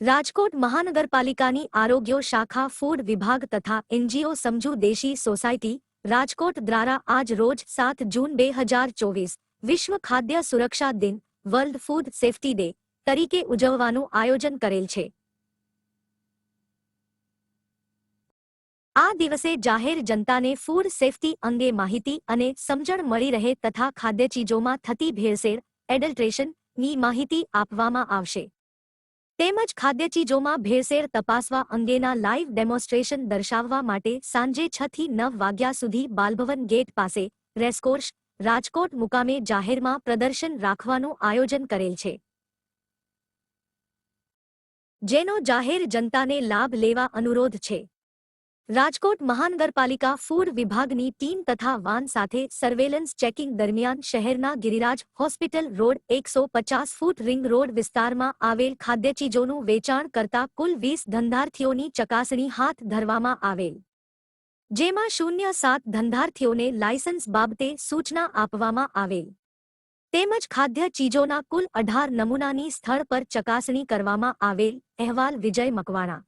રાજકોટ મહાનગરપાલિકાની આરોગ્ય શાખા ફૂડ વિભાગ તથા એનજીઓ સમજુ દેશી સોસાયટી, રાજકોટ દ્વારા આજ રોજ સાત જૂન બે હજાર ચોવીસ, વિશ્વ ખાદ્ય સુરક્ષા દિન, વર્લ્ડ ફૂડ સેફ્ટી ડે તરીકે ઉજવવાનું આયોજન કરેલ છે. આ દિવસે જાહેર જનતાને ફૂડ સેફ્ટી અંગે માહિતી અને સમજણ મળી રહે તથા ખાદ્યચીજોમાં થતી ભેળસેળ, એડલ્ટ્રેશનની માહિતી આપવામાં આવશે. તેમજ ખાદ્યચીજોમાં ભેળસેળ તપાસવા અંગેના લાઇવ ડેમોન્સ્ટ્રેશન દર્શાવવા માટે સાંજે છ થી નવ વાગ્યા સુધી બાલભવન ગેટ પાસે રેસકોર્સ, રાજકોટ મુકામે જાહેરમાં પ્રદર્શન રાખવાનું આયોજન કરેલ છે. જેનો જાહેર જનતાને લાભ લેવા અનુરોધ છે. રાજકોટ મહાનગરપાલિકા ફૂડ વિભાગની ટીમ તથા વાન સાથે સર્વેલન્સ ચેકિંગ દરમિયાન શહેરના ગિરિરાજ હોસ્પિટલ રોડ એકસો પચાસ ફૂટ રિંગ રોડ વિસ્તારમાં આવેલ ખાદ્યચીજોનું વેચાણ કરતા કુલ વીસ ધંધાર્થીઓની ચકાસણી હાથ ધરવામાં આવેલ. જેમાં શૂન્ય સાત ધંધાર્થીઓને લાયસન્સ બાબતે સૂચના આપવામાં આવેલ. તેમજ ખાદ્ય ચીજોના કુલ અઢાર નમૂનાની સ્થળ પર ચકાસણી કરવામાં આવેલ. અહેવાલ વિજય મકવાણા.